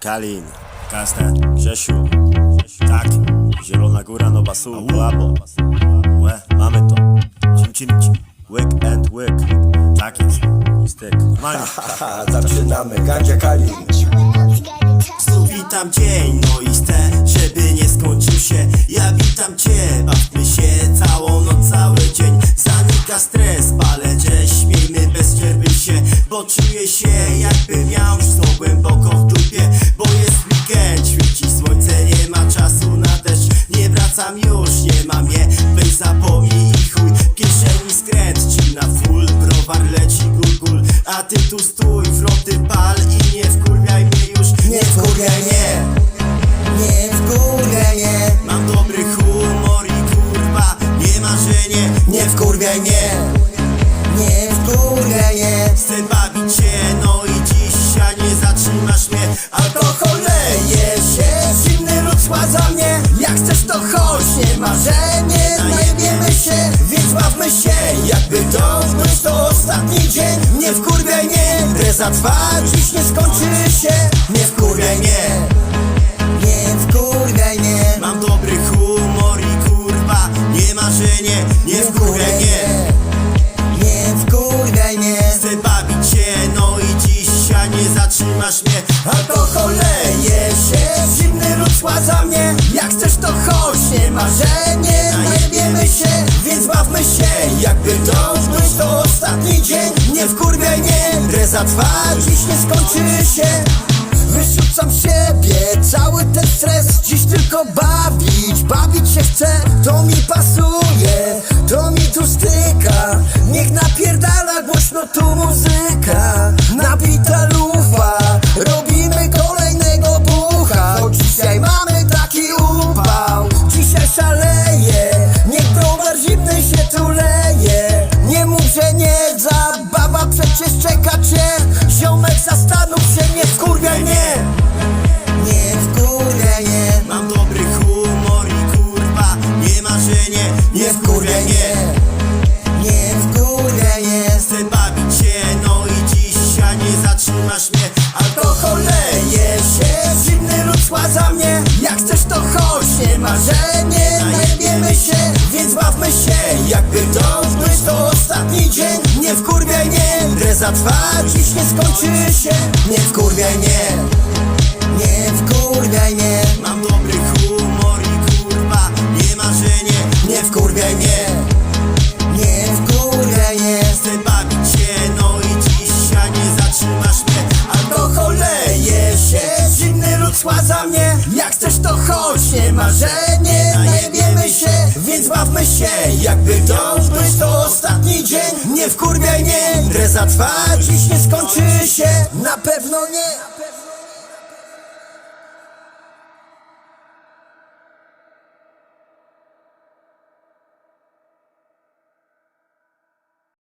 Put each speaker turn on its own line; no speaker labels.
Kalin, Kastel, Grzesiu, tak, Zielona Góra, Nowa Sól, Łabo, łe, mamy to, cim, cim, cim, łyk and łyk, tak jest, styk, normalnie.
Zaczynamy, Gandzia Kalin.
Znów witam dzień, no i chcę, żeby nie skończył się. Ja witam cię, bawmy się całą noc, cały dzień. Zanika stres, palę śmiejmy bez przerwy się Bo czuję się jakby Wracam już, nie ma mnie, weź zapomnij i chuj. W kieszeni na full, browar leci gul A ty tu stój, floty pal i nie wkurwiaj mnie już.
Nie wkurwiaj mnie, nie wkurwiaj mnie.
Mam dobry humor i kurwa Nie marzenie,
Nie. Wkurwiaj mnie, nie wkurwiaj mnie.
Chcę bawić się No i
marzenie Najebiemy się, więc bawmy się. Jakby to być to ostatni dzień Nie wkurwiaj mnie, reza trwa Dziś nie skończy się. Nie wkurwiaj mnie, nie wkurwiaj mnie.
Mam dobry humor i kurwa Nie marzenie,
Alkohol leje się, zimny lód schładza mnie. Jak chcesz to chodź, nie marzenie Najebiemy się, więc bawmy się Jakby to być to ostatni dzień. Nie wkurwiaj mnie, reza trwa Dziś nie skończy się. Wyrzucam siebie cały ten stres Dziś tylko bawić, bawić się chcę To mi pasuje, Nie nie wkurwiaj mnie Nie wkurwiaj mnie
Chcę bawić się, no i dzisiaj nie zatrzymasz mnie.
Alkohol leje się, zimny lód schładza mnie. Jak chcesz to chodź, nie marzenie Najebiemy się, więc bawmy się Jakby to być to ostatni dzień. Nie wkurwiaj mnie, reza trwa Dziś nie skończy się. Nie wkurwiaj mnie Nie lód schładza mnie. Jak chcesz to chodź, nie marzenie Najebiemy się, więc bawmy się Jakby to być to ostatni dzień. Nie wkurwiaj mnie, reza trwa Dziś nie skończy się, na pewno nie